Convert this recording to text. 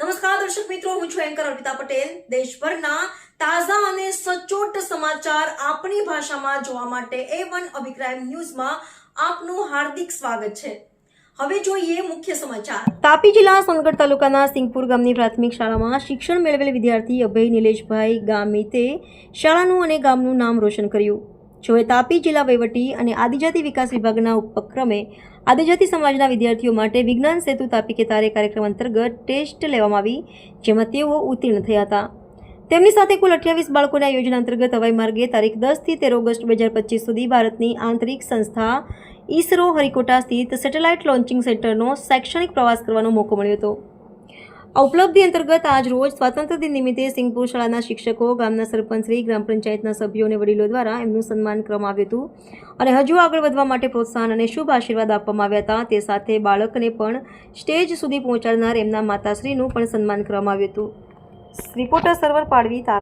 નમસ્કાર, દર્શક મિત્રો, હું છું એન્કર અર્પિતા પટેલ. દેશભરના તાજા અને સચોટ સમાચાર આપણી ભાષામાં જોવા માટે એ વન અભિક્રાઇમ ન્યૂઝમાં આપનું હાર્દિક સ્વાગત છે. હવે જોઈએ મુખ્ય સમાચાર. તાપી જિલ્લા સોનગઢ તાલુકાના સિંગપુર ગામની પ્રાથમિક શાળામાં શિક્ષણ મેળવેલ વિદ્યાર્થી અભય નિલેશભાઈ ગામિતે શાળાનું અને ગામનું નામ રોશન કર્યું. જોએ તાપી જિલ્લા વહીવટી અને આદિજાતિ વિકાસ વિભાગના ઉપક્રમે આદિજાતિ સમાજના વિદ્યાર્થીઓ માટે વિજ્ઞાન સેતુ તાપી કે તારે કાર્યક્રમ અંતર્ગત ટેસ્ટ લેવામાં આવી, જેમાં તેઓ ઉત્તીર્ણ થયા હતા. તેમની સાથે કુલ અઠ્યાવીસ બાળકોને આ યોજના અંતર્ગત હવાઈ માર્ગે તારીખ દસથી તેર ઓગસ્ટ બે પચીસ સુધી ભારતની આંતરિક સંસ્થા ઈસરો હરિકોટા સ્થિત સેટેલાઇટ લોન્ચિંગ સેન્ટરનો શૈક્ષણિક પ્રવાસ કરવાનો મોકો મળ્યો હતો. આ ઉપલબ્ધિ અંતર્ગત આજ રોજ સ્વાતંત્ર્ય દિન નિમિત્તે સિંગપુર શાળાના શિક્ષકો, ગામના સરપંચશ્રી ગ્રામ પંચાયતના સભ્યો અને વડીલો દ્વારા એમનું સન્માન કરવામાં આવ્યું હતું. અને હજુ આગળ વધવા માટે પ્રોત્સાહન અને શુભ આશીર્વાદ આપવામાં આવ્યા હતા. તે સાથે બાળકને પણ સ્ટેજ સુધી પહોંચાડનાર એમના માતાશ્રીનું પણ સન્માન કરવામાં આવ્યું હતું. રિપોર્ટર સર્વર પાડવી